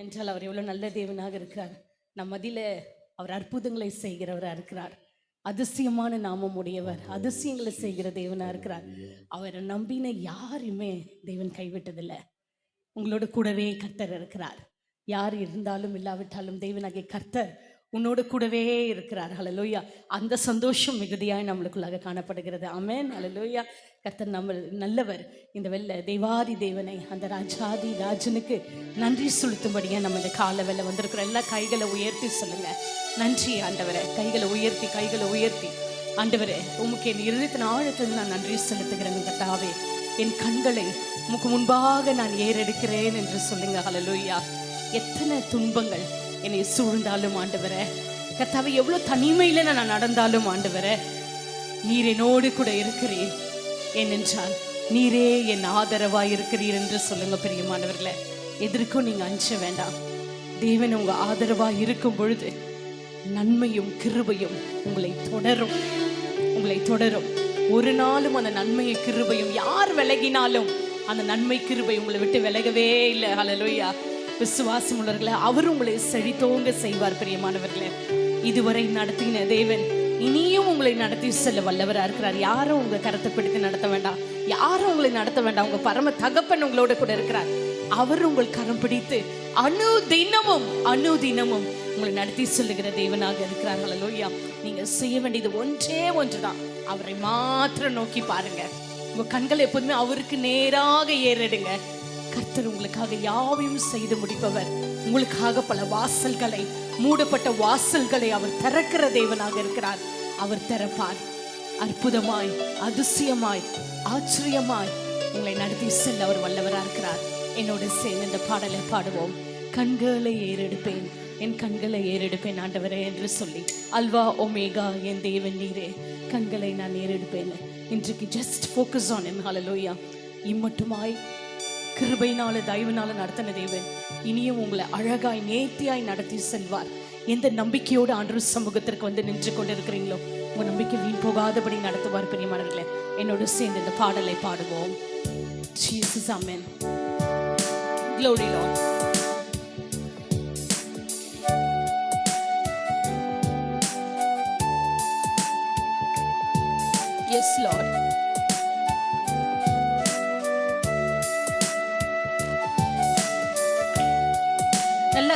என்றால் அவர் எவ்வளோ நல்ல தேவனாக இருக்கிறார். நம் மதியில அவர் அற்புதங்களை செய்கிறவராக இருக்கிறார். அதிசயமான நாமம் உடையவர் அதிசயங்களை செய்கிற தேவனாக இருக்கிறார். அவரை நம்பின யாருமே தேவன் கைவிட்டதில்லை. உங்களோட கூடவே கர்த்தர் இருக்கிறார். யார் இருந்தாலும் இல்லாவிட்டாலும் தேவனாகிய கர்த்தர் உன்னோட கூடவே இருக்கிறார். ஹலலோயா அந்த சந்தோஷம் மிகுதியாய் நம்மளுக்குள்ளாக காணப்படுகிறது. அமேன் ஹலலோயா கர்த்தர் நம்ம நல்லவர். இந்த வெள்ள தெய்வாதி தேவனை அந்த ராஜாதி ராஜனுக்கு நன்றி செலுத்தும்படியாக நம்ம இந்த கால வெள்ள வந்திருக்கிறோம். எல்லா கைகளை உயர்த்தி சொல்லுங்க. நன்றி ஆண்டவரை. கைகளை உயர்த்தி கைகளை உயர்த்தி. ஆண்டவரே உமக்கு என் இருதயத்தின் ஆழத்தில் நான் நன்றி செலுத்துகிறேன். கத்தாவே என் கண்களை உமக்கு முன்பாக நான் ஏறெடுக்கிறேன் என்று சொல்லுங்க. ஹலலோயா எத்தனை துன்பங்கள் என்னை சூழ்ந்தாலும் ஆண்டவரே. கத்தாவை எவ்வளவு தனிமையில நான் நடந்தாலும் ஆண்டவரே நீர் என்னோடு கூட இருக்கிறீர். ஏனென்றால் நீரே என் ஆதரவா இருக்கிறீர் என்று சொல்லுங்க பெரியமானவர்களே. எதற்கும் நீங்க அஞ்ச வேண்டாம். தேவன் உங்க ஆதரவா இருக்கும் பொழுது நன்மையும் கிருபையும் உங்களை தொடரும். உங்களை தொடரும். ஒரு நாளும் அந்த நன்மையை கிருபையும் யார் விலகினாலும் அந்த நன்மை கிருபை உங்களை விட்டு விலகவே இல்லை. ஹalleluya விசுவாசம் உள்ளவர்களே அவர் உங்களை செழித்தோங்க செய்வார் பிரியமானவர்களே. இதுவரை நடத்தின தேவன் இனியும் உங்களை நடத்தி செல்ல வல்லவரா இருக்கிறார். யாரும் உங்க கருத்தை பிடித்து நடத்த வேண்டாம். யாரும் உங்களை நடத்த வேண்டாம். உங்க பரம தகப்பன் உங்களோட கூட இருக்கிறார். அவர் உங்கள் கரம் பிடித்து அணு தினமும் அணு தினமும் உங்களை நடத்தி சொல்லுகிற தேவனாக இருக்கிறார்கள் லோய்யா நீங்க செய்ய வேண்டியது ஒன்றே ஒன்றுதான். அவரை மாத்திரம் நோக்கி பாருங்க. உங்க கண்கள் எப்போதுமே அவருக்கு நேராக ஏறிடுங்க. கர்த்தர் உங்களுக்காக யாவையும் செய்து முடிப்பவர். உங்களுக்காக பல வாசல்களை மூடப்பட்ட வாசல்களை அவர் திறக்கிற தேவனாக இருக்கிறார். அவர் திறப்பார். அற்புதமாய் அதிசயமாய் ஆச்சரியமாய் உங்களை நடத்தி செல்ல அவர் வல்லவரா இருக்கிறார். என்னோட சேர்ந்து இந்த பாடலை பாடுவோம். கண்களை ஏறெடுப்பேன். என் கண்களை ஏறெடுப்பேன் ஆண்டவரே என்று சொல்லி. அல்வா ஒமேகா என் தேவன் நீரே. கண்களை நான் ஏறெடுப்பேன். இன்றைக்கு ஜஸ்ட் ஃபோக்கஸ் ஆன் என் ஹலலோயா இம்மட்டுமாய் கிருபையினால தயவுனால நடத்தின தேவன் இனியும் உங்களை அழகாய் நேர்த்தியாய் நடத்தி செல்வார் எந்த நம்பிக்கையோடு ஆண்டு சமூகத்திற்கு வந்து நின்று கொண்டிருக்கிறீங்களோ உங்க நம்பிக்கை வீண் போகாதபடி நடத்துவார் பெரியமானவர்களே என்னோடு சேர்ந்து இந்த பாடலை பாடுவோம் Jesus, amen. Glory, Lord. Yes, Lord.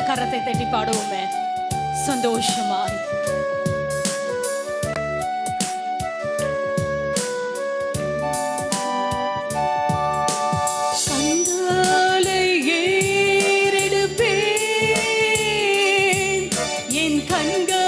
கரத்தை தட்டி பாடுவோமே. சந்தோஷமாய். கண்களை என் கண்களை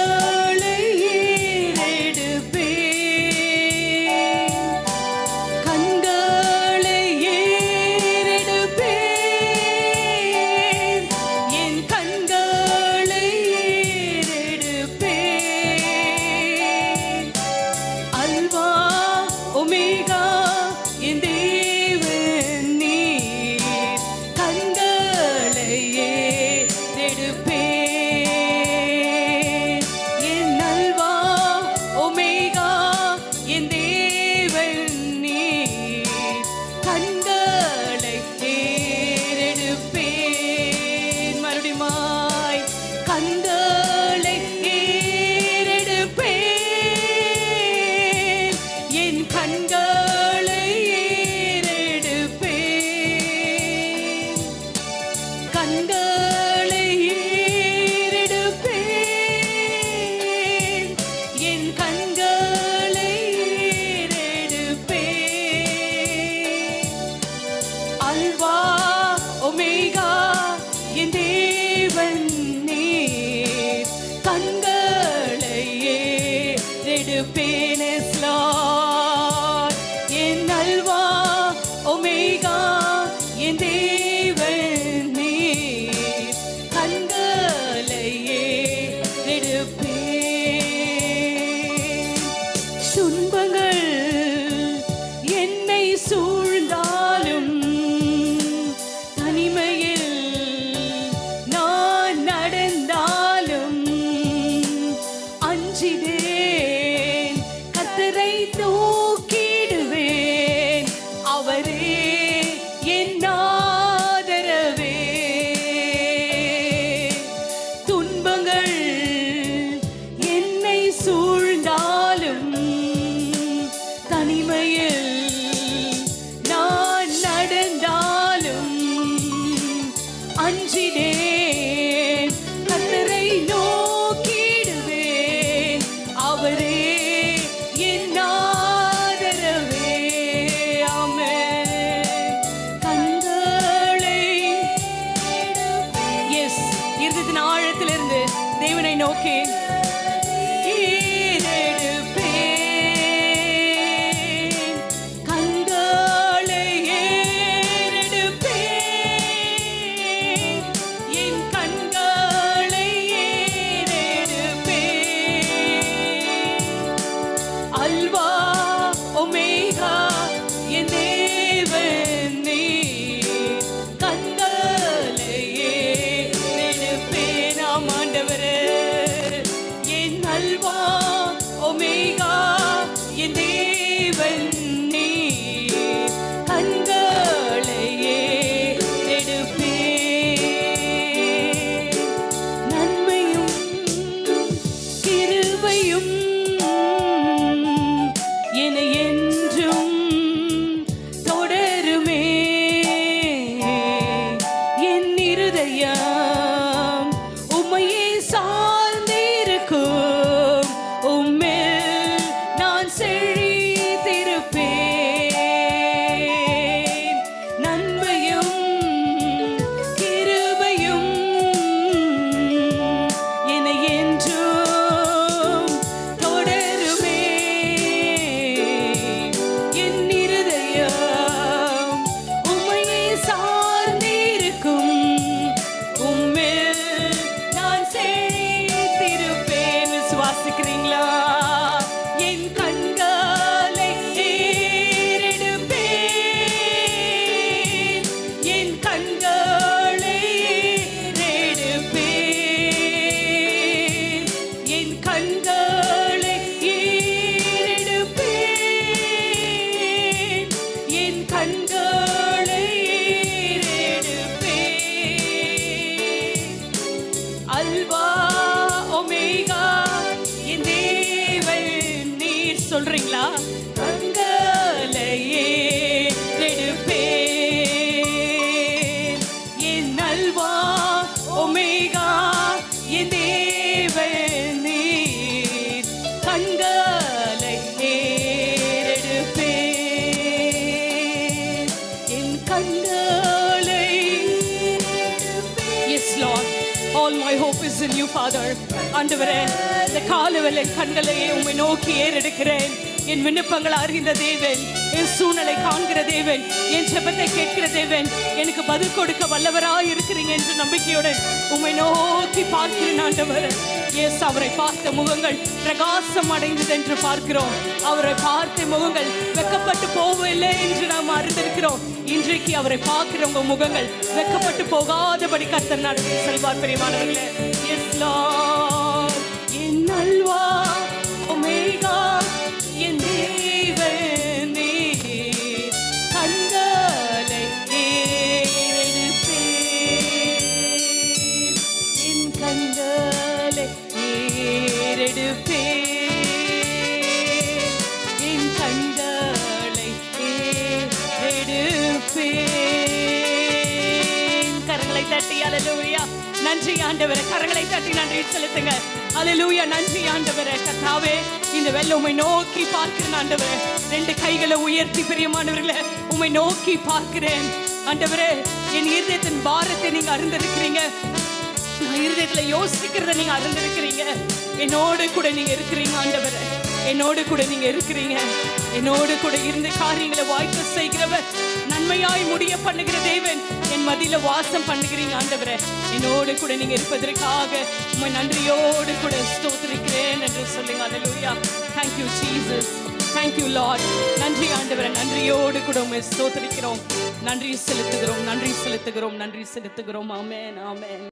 கண்களை இருதயத்தின் ஆழத்திலிருந்து தேவனை நோக்கி கண்களை yes lord all my hope is in you father ஆண்டவரே இந்த காலவெளி கண்களையே உம்மை நோக்கி ஏறெடுக்கிறேன். என் விண்ணப்பங்கள் அறிந்த தேவன். என் சூழ்நிலை காண்கிற தேவன் என் ஜெபத்தை கேட்கிற தேவன் எனக்கு பதில் கொடுக்க வல்லவராய் இருக்கிறீங்க என்ற நம்பிக்கையுடன் உம்மை நோக்கி பார்க்கிறேன் ஆண்டவர். எஸ் அவரை பார்த்த முகங்கள் பிரகாசம் அடைந்தது என்று பார்க்கிறோம். அவரை பார்த்த முகங்கள் வெக்கப்பட்டு போகவில்லை என்று நாம் அறிந்திருக்கிறோம். இன்றைக்கு அவரை பார்க்கிறவங்க முகங்கள் வெக்கப்பட்டு போகாதபடி கத்தர் நடத்தி செல்வார் பெரியமானவர்களே. எஸ் லார்ட் நன்றி ஆண்டவர. கரங்களை தட்டி நன்றி செலுத்துங்க. அலலூயா நன்றி ஆண்டவர. கத்தாவே இந்த வெள்ள உம்மை நோக்கி பார்க்கிறேன் ஆண்டவர. ரெண்டு கைகளை உயர்த்தி பிரியமானவர்களை உம்மை நோக்கி பார்க்கிறேன். ஆண்டவரே என் இருதயத்தின் பாரத்தை நீங்க அறிந்திருக்கிறீங்க. நான் இருதயத்துல யோசிக்கிறத நீங்க அறிந்திருக்கிறீங்க. என்னோடு கூட நீங்க இருக்கிறீங்க ஆண்டவர. என்னோடு கூட நீங்க இருக்கிறீங்க. என்னோடு கூட இருந்து காரியங்களை வாய்ப்பு செய்கிறவர் உண்மையாய் முடிய பண்ணுகிற தேவன் என் மதியில வாசம் பண்ணுகிறீங்க ஆண்டவரே. என்னோடு கூட நீங்க இருப்பதற்காக உண்மை நன்றியோடு கூட ஸ்தோத்திருக்கிறேன் என்று சொல்லுங்க. அலலூயா thank you Jesus thank you lord நன்றி ஆண்டவரை நன்றியோடு கூட உண்மை ஸ்தோத்திரிக்கிறோம். நன்றி செலுத்துகிறோம் நன்றி செலுத்துகிறோம் நன்றி செலுத்துகிறோம். ஆமேன் ஆமென்